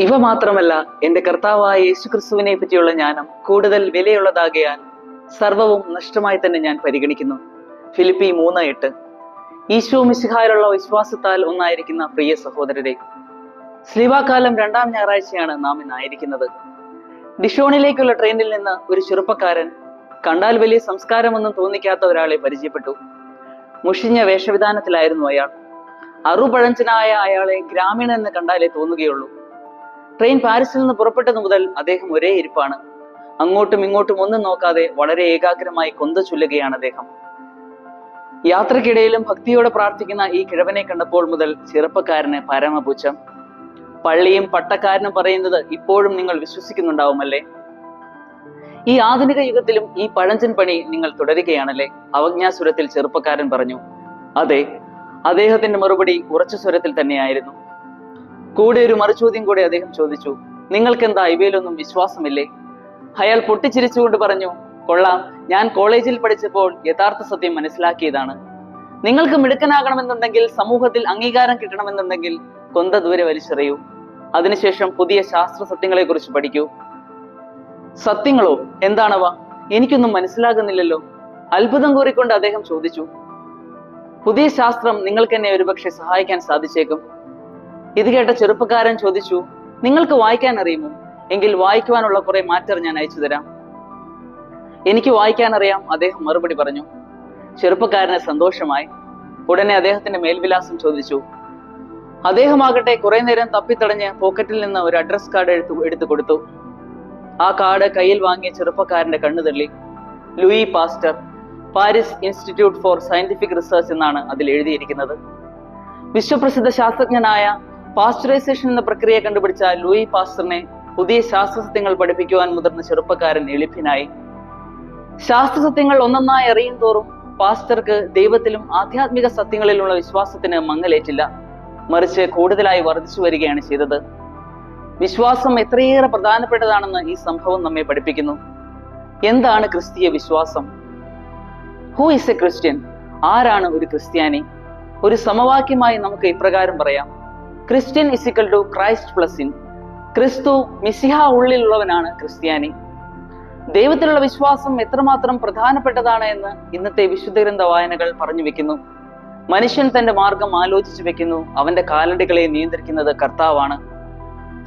ഇവ മാത്രമല്ല എന്റെ കർത്താവായ യേശു ക്രിസ്തുവിനെ പറ്റിയുള്ള ജ്ഞാനം കൂടുതൽ വിലയുള്ളതാകയാൽ സർവവും നഷ്ടമായി തന്നെ ഞാൻ പരിഗണിക്കുന്നു. ഫിലിപ്പി മൂന്ന് എട്ട്. ഈശോ മിശിഹായിലുള്ള വിശ്വാസത്താൽ ഒന്നായിരിക്കുന്ന പ്രിയ സഹോദരരെ സ്ലീവാകാലം രണ്ടാം ഞായറാഴ്ചയാണ് നാം ഇന്നായിരിക്കുന്നത് ഡിഷോണിലേക്കുള്ള ട്രെയിനിൽ നിന്ന് ഒരു ചെറുപ്പക്കാരൻ കണ്ടാൽ വലിയ സംസ്കാരമൊന്നും തോന്നിക്കാത്ത ഒരാളെ പരിചയപ്പെട്ടു. മുഷിഞ്ഞ വേഷവിധാനത്തിലായിരുന്നു അയാൾ. അറുപഴഞ്ചനായ അയാളെ ഗ്രാമീണൻ എന്ന് കണ്ടാലേ തോന്നുകയുള്ളൂ. ട്രെയിൻ പാരീസിൽ നിന്ന് പുറപ്പെട്ടതു മുതൽ അദ്ദേഹം ഒരേ ഇരിപ്പാണ്. അങ്ങോട്ടും ഇങ്ങോട്ടും ഒന്നും നോക്കാതെ വളരെ ഏകാഗ്രമായി കൊന്ത ചൊല്ലുകയാണ് അദ്ദേഹം. യാത്രക്കിടയിലും ഭക്തിയോടെ പ്രാർത്ഥിക്കുന്ന ഈ കിഴവനെ കണ്ടപ്പോൾ മുതൽ ചെറുപ്പക്കാരന് പരമപുച്ഛം. പള്ളിയും പട്ടക്കാരനും പറയുന്നത് ഇപ്പോഴും നിങ്ങൾ വിശ്വസിക്കുന്നുണ്ടാവുമല്ലേ? ഈ ആധുനിക യുഗത്തിലും ഈ പഴഞ്ചൻ പണി നിങ്ങൾ തുടരുകയാണല്ലേ? അവജ്ഞാസുരത്തിൽ ചെറുപ്പക്കാരൻ പറഞ്ഞു അതെ അദ്ദേഹത്തിന്റെ മറുപടി ഉറച്ച സ്വരത്തിൽ തന്നെയായിരുന്നു. കൂടെ ഒരു മറുചോദ്യം കൂടെ അദ്ദേഹം ചോദിച്ചു. നിങ്ങൾക്ക് എന്താ ഇവയിലൊന്നും വിശ്വാസമില്ലേ? അയാൾ പൊട്ടിച്ചിരിച്ചുകൊണ്ട് പറഞ്ഞു കൊള്ളാം. ഞാൻ കോളേജിൽ പഠിച്ചപ്പോൾ യഥാർത്ഥ സത്യം മനസ്സിലാക്കിയതാണ്. നിങ്ങൾക്ക് മിടുക്കനാകണമെന്നുണ്ടെങ്കിൽ സമൂഹത്തിൽ അംഗീകാരം കിട്ടണമെന്നുണ്ടെങ്കിൽ കൊന്ത ദൂരെ വലിച്ചെറിയൂ. അതിനുശേഷം പുതിയ ശാസ്ത്ര സത്യങ്ങളെ കുറിച്ച് പഠിക്കൂ. സത്യങ്ങളോ? എന്താണവ? എനിക്കൊന്നും മനസ്സിലാകുന്നില്ലല്ലോ. അത്ഭുതം കൂറിക്കൊണ്ട് അദ്ദേഹം ചോദിച്ചു പുതിയ ശാസ്ത്രം നിങ്ങൾക്ക് എന്നെ ഒരുപക്ഷെ സഹായിക്കാൻ സാധിച്ചേക്കും. ഇത് കേട്ട ചെറുപ്പക്കാരൻ ചോദിച്ചു നിങ്ങൾക്ക് വായിക്കാൻ അറിയുമോ? എങ്കിൽ വായിക്കുവാനുള്ള കുറെ മാറ്റർ ഞാൻ അയച്ചു തരാം. എനിക്ക് വായിക്കാൻ അറിയാം അദ്ദേഹം മറുപടി പറഞ്ഞു. ചെറുപ്പക്കാരന് സന്തോഷമായി. ഉടനെ അദ്ദേഹത്തിന്റെ മേൽവിലാസം ചോദിച്ചു. അദ്ദേഹമാകട്ടെ കുറെ നേരം തപ്പിത്തടഞ്ഞ് പോക്കറ്റിൽ നിന്ന് ഒരു അഡ്രസ് കാർഡ് എടുത്തു എടുത്തു കൊടുത്തു. ആ കാർഡ് കയ്യിൽ വാങ്ങിയ ചെറുപ്പക്കാരന്റെ കണ്ണു തള്ളി. Louis Pasteur Paris institute for scientific research എന്നാണ് അതിൽ എഴുതിയിരിക്കുന്നത്. വിശ്വപ്രസിദ്ധ ശാസ്ത്രജ്ഞനായ പാസ്ചറൈസേഷൻ എന്ന പ്രക്രിയ കണ്ടുപിടിച്ച ലൂയി പാസ്റ്ററിനെ പുതിയ ശാസ്ത്രസത്യങ്ങൾ പഠിപ്പിക്കുവാൻ മുതിർന്ന ചെറുപ്പക്കാരൻ എളിപ്പിനായി ശാസ്ത്രസത്യങ്ങൾ ഒന്നൊന്നായി അറിയും തോറും പാസ്റ്റർക്ക് ദൈവത്തിലും ആധ്യാത്മിക സത്യങ്ങളിലുള്ള വിശ്വാസത്തിന് മങ്ങലേറ്റില്ല. മറിച്ച് കൂടുതലായി വർദ്ധിച്ചു വരികയാണ് ചെയ്തത്. വിശ്വാസം എത്രയേറെ പ്രധാനപ്പെട്ടതാണെന്ന് ഈ സംഭവം നമ്മെ പഠിപ്പിക്കുന്നു. എന്താണ് ക്രിസ്തീയ വിശ്വാസം? ഹൂ ഇസ് എ ക്രിസ്ത്യൻ ആരാണ് ഒരു ക്രിസ്ത്യാനി? ഒരു സമവാക്യമായി നമുക്ക് ഇപ്രകാരം പറയാം. Christian is equal to Christ plus in ക്രിസ്തു മിസിഹ ഉള്ളിലുള്ളവനാണ് ക്രിസ്ത്യാനി. ദൈവത്തിലുള്ള വിശ്വാസം എത്രമാത്രം പ്രധാനപ്പെട്ടതാണ് എന്ന് ഇന്നത്തെ വിശുദ്ധ ഗ്രന്ഥ വായനകൾ പറഞ്ഞു വെക്കുന്നു. മനുഷ്യൻ തന്റെ മാർഗം ആലോചിച്ചു വെക്കുന്നു. അവന്റെ കാലടികളെ നിയന്ത്രിക്കുന്നത് കർത്താവാണ്.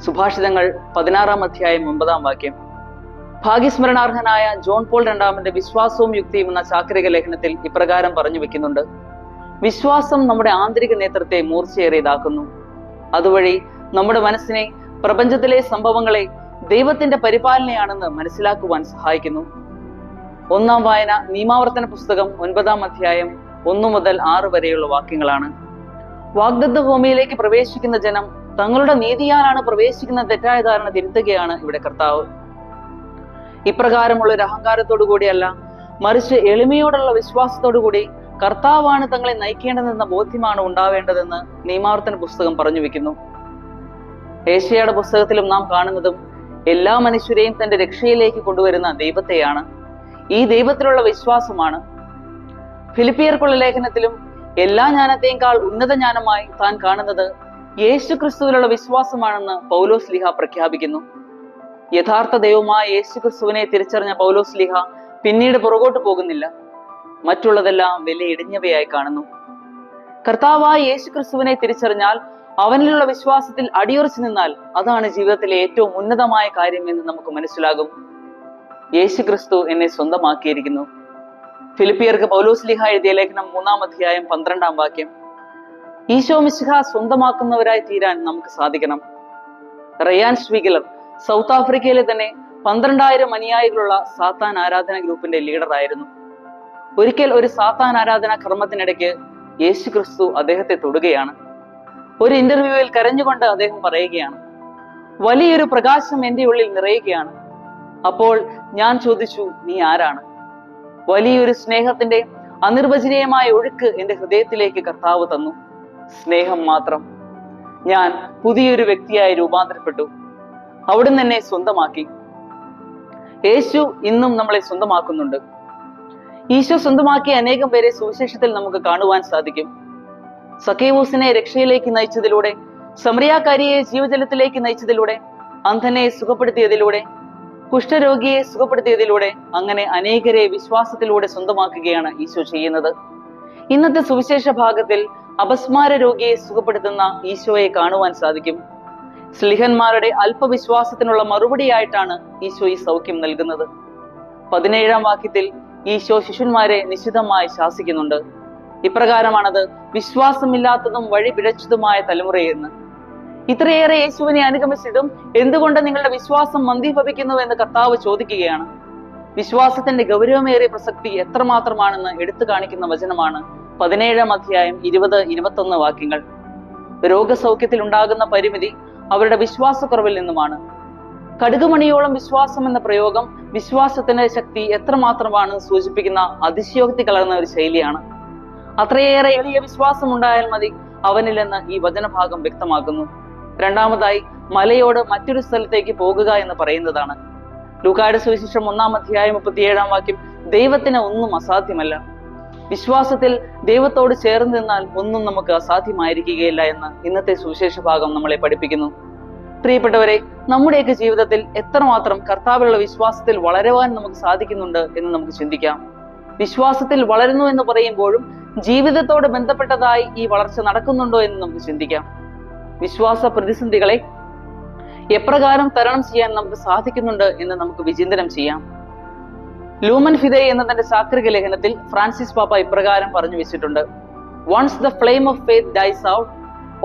സുഭാഷിതങ്ങൾ പതിനാറാം അധ്യായം ഒമ്പതാം വാക്യം. ഭാഗ്യസ്മരണാർഹനായ ജോൺ പോൾ രണ്ടാമന്റെ വിശ്വാസവും യുക്തിയും എന്ന ചാക്രിക ലേഖനത്തിൽ ഇപ്രകാരം പറഞ്ഞു വെക്കുന്നുണ്ട്. വിശ്വാസം നമ്മുടെ ആന്തരിക നേത്രത്തെ മൂർച്ചയേറിയതാക്കുന്നു. അതുവഴി നമ്മുടെ മനസ്സിനെ പ്രപഞ്ചത്തിലെ സംഭവങ്ങളെ ദൈവത്തിന്റെ പരിപാലനയാണെന്ന് മനസ്സിലാക്കുവാൻ സഹായിക്കുന്നു. ഒന്നാം വായന നിയമാവർത്തന പുസ്തകം ഒൻപതാം അധ്യായം ഒന്നു മുതൽ ആറ് വരെയുള്ള വാക്യങ്ങളാണ്. വാഗ്ദത്ത ഭൂമിയിലേക്ക് പ്രവേശിക്കുന്ന ജനം തങ്ങളുടെ നീതിയാലാണ് പ്രവേശിക്കുന്ന തെറ്റായ ധാരണ തിരുത്തുകയാണ് ഇവിടെ കർത്താവ്. ഇപ്രകാരമുള്ള ഒരു അഹങ്കാരത്തോടു കൂടിയല്ല മറിച്ച് എളിമയോടുള്ള വിശ്വാസത്തോടു കൂടി കർത്താവാണ് തങ്ങളെ നയിക്കേണ്ടതെന്ന ബോധ്യമാണ് ഉണ്ടാവേണ്ടതെന്ന് നിയമാവർത്തന പുസ്തകം പറഞ്ഞു വെക്കുന്നു. ഏഷ്യയുടെ പുസ്തകത്തിലും നാം കാണുന്നതും എല്ലാ മനുഷ്യരെയും തന്റെ രക്ഷയിലേക്ക് കൊണ്ടുവരുന്ന ദൈവത്തെയാണ്. ഈ ദൈവത്തിലുള്ള വിശ്വാസമാണ്. ഫിലിപ്പിയർക്കുള്ള ലേഖനത്തിലും എല്ലാ ജ്ഞാനത്തെക്കാൾ ഉന്നത ജ്ഞാനമായി താൻ കാണുന്നത് യേശു ക്രിസ്തുവിലുള്ള വിശ്വാസമാണെന്ന് പൗലോസ് ലിഹ പ്രഖ്യാപിക്കുന്നു. യഥാർത്ഥ ദൈവമായ യേശു ക്രിസ്തുവിനെ തിരിച്ചറിഞ്ഞ പൗലോസ് ലിഹ പിന്നീട് പുറകോട്ട് പോകുന്നില്ല. മറ്റുള്ളതെല്ലാം വില ഇടിഞ്ഞവയായി കാണുന്നു. കർത്താവായ യേശു ക്രിസ്തുവിനെ തിരിച്ചറിഞ്ഞാൽ അവനിലുള്ള വിശ്വാസത്തിൽ അടിയുറച്ചു നിന്നാൽ അതാണ് ജീവിതത്തിലെ ഏറ്റവും ഉന്നതമായ കാര്യം എന്ന് നമുക്ക് മനസ്സിലാകും. യേശു ക്രിസ്തു എന്നെ സ്വന്തമാക്കിയിരിക്കുന്നു. ഫിലിപ്പിയർക്ക് പൗലോസ്ലിഹ എഴുതിയ ലേഖനം മൂന്നാം അധ്യായം പന്ത്രണ്ടാം വാക്യം. ഈശോ മിശിഹ സ്വന്തമാക്കുന്നവരായി തീരാൻ നമുക്ക് സാധിക്കണം. റയാൻ സ്വീഗലർ സൗത്ത് ആഫ്രിക്കയിലെ തന്നെ പന്ത്രണ്ടായിരം അനുയായികളുള്ള സാത്താൻ ആരാധന ഗ്രൂപ്പിന്റെ ലീഡർ ആയിരുന്നു ഒരിക്കൽ ഒരു സാത്താൻ ആരാധന കർമ്മത്തിനിടയ്ക്ക് യേശു ക്രിസ്തു അദ്ദേഹത്തെ തൊടുകയാണ്. ഒരു ഇന്റർവ്യൂവിൽ കരഞ്ഞുകൊണ്ട് അദ്ദേഹം പറയുകയാണ് വലിയൊരു പ്രകാശം എന്റെ ഉള്ളിൽ നിറയുകയാണ്. അപ്പോൾ ഞാൻ ചോദിച്ചു നീ ആരാണ്? വലിയൊരു സ്നേഹത്തിന്റെ അനിർവചനീയമായ ഒഴുക്ക് എന്റെ ഹൃദയത്തിലേക്ക് കർത്താവ് തന്നു. സ്നേഹം മാത്രം. ഞാൻ പുതിയൊരു വ്യക്തിയായി രൂപാന്തരപ്പെട്ടു. അവിടുന്ന് എന്നെ സ്വന്തമാക്കി. യേശു ഇന്നും നമ്മളെ സ്വന്തമാക്കുന്നുണ്ട്. ഈശോ സ്വന്തമാക്കിയ അനേകം പേരെ സുവിശേഷത്തിൽ നമുക്ക് കാണുവാൻ സാധിക്കും. സക്കേവൂസിനെ രക്ഷയിലേക്ക് നയിച്ചതിലൂടെ സമറിയാക്കാരിയെ ജീവജലത്തിലേക്ക് നയിച്ചതിലൂടെ അന്ധനെ സുഖപ്പെടുത്തിയതിലൂടെ കുഷ്ഠരോഗിയെ സുഖപ്പെടുത്തിയതിലൂടെ അങ്ങനെ അനേകരെ വിശ്വാസത്തിലൂടെ സ്വന്തമാക്കുകയാണ് ഈശോ ചെയ്യുന്നത്. ഇന്നത്തെ സുവിശേഷ ഭാഗത്തിൽ അപസ്മാര രോഗിയെ സുഖപ്പെടുത്തുന്ന ഈശോയെ കാണുവാൻ സാധിക്കും. സ്ലിഹന്മാരുടെ അല്പവിശ്വാസത്തിനുള്ള മറുപടിയായിട്ടാണ് ഈശോ ഈ സൗഖ്യം നൽകുന്നത്. പതിനേഴാം വാക്യത്തിൽ ഈശോ ശിഷ്യന്മാരെ നിശിതമായി ശാസിക്കുന്നുണ്ട്. ഇപ്രകാരമാണത് വിശ്വാസമില്ലാത്തതും വഴി പിഴച്ചതുമായ തലമുറയെന്ന് ഇത്രയേറെ യേശുവിനെ അനുഗമിച്ചിട്ടും എന്തുകൊണ്ട് നിങ്ങളുടെ വിശ്വാസം മന്ദീഭവിക്കുന്നു എന്ന് കർത്താവ് ചോദിക്കുകയാണ്. വിശ്വാസത്തിന്റെ ഗൗരവമേറിയ പ്രസക്തി എത്രമാത്രമാണെന്ന് എടുത്തു കാണിക്കുന്ന വചനമാണ് പതിനേഴാം അധ്യായം ഇരുപത് ഇരുപത്തൊന്ന് വാക്യങ്ങൾ. രോഗസൗഖ്യത്തിൽ ഉണ്ടാകുന്ന പരിമിതി അവരുടെ വിശ്വാസക്കുറവിൽ നിന്നുമാണ്. കടുകുമണിയോളം വിശ്വാസം എന്ന പ്രയോഗം വിശ്വാസത്തിന്റെ ശക്തി എത്രമാത്രമാണ് സൂചിപ്പിക്കുന്ന അതിശയോക്തി കലർന്ന ഒരു ശൈലിയാണ്. അത്രയേറെ എളിയ വിശ്വാസം ഉണ്ടായാൽ മതി അവനില്ലെന്ന് ഈ വചനഭാഗം വ്യക്തമാക്കുന്നു. രണ്ടാമതായി മലയോട് മറ്റൊരു സ്ഥലത്തേക്ക് പോകുക എന്ന് പറയുന്നതാണ്. ലൂക്കായുടെ സുവിശേഷം ഒന്നാം അധ്യായം മുപ്പത്തിയേഴാം വാക്യം ദൈവത്തിന് ഒന്നും അസാധ്യമല്ല. വിശ്വാസത്തിൽ ദൈവത്തോട് ചേർന്ന് നിന്നാൽ ഒന്നും നമുക്ക് അസാധ്യമായിരിക്കുകയില്ല എന്ന് ഇന്നത്തെ സുവിശേഷ ഭാഗം നമ്മളെ പഠിപ്പിക്കുന്നു. പ്രിയപ്പെട്ടവരെ നമ്മുടെയൊക്കെ ജീവിതത്തിൽ എത്രമാത്രം കർത്താവിലുള്ള വിശ്വാസത്തിൽ വളരുവാൻ നമുക്ക് സാധിക്കുന്നുണ്ട് എന്ന് നമുക്ക് ചിന്തിക്കാം. വിശ്വാസത്തിൽ വളരുന്നു എന്ന് പറയുമ്പോഴും ജീവിതത്തോട് ബന്ധപ്പെട്ടതായി ഈ വളർച്ച നടക്കുന്നുണ്ടോ എന്ന് നമുക്ക് ചിന്തിക്കാം. വിശ്വാസ പ്രതിസന്ധികളെ എപ്രകാരം തരണം ചെയ്യാൻ നമുക്ക് സാധിക്കുന്നുണ്ട് എന്ന് നമുക്ക് വിചിന്തനം ചെയ്യാം. ലൂമൻ ഫിദെ എന്ന തന്റെ ചാക്രിക ലേഖനത്തിൽ ഫ്രാൻസിസ് പാപ്പ ഇപ്രകാരം പറഞ്ഞു വെച്ചിട്ടുണ്ട് once the flame of faith dies out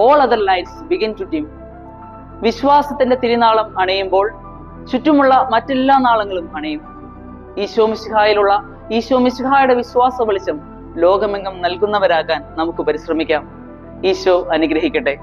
all other lights begin to dim വിശ്വാസത്തിന്റെ തിരുനാളം അണയുമ്പോൾ ചുറ്റുമുള്ള മറ്റെല്ലാ നാളങ്ങളും അണയും. ഈശോ മിശിഹായിലുള്ള ഈശോ മിശിഹായുടെ വിശ്വാസ വെളിച്ചം ലോകമെങ്ങും നൽകുന്നവരാകാൻ നമുക്ക് പരിശ്രമിക്കാം. ഈശോ അനുഗ്രഹിക്കട്ടെ.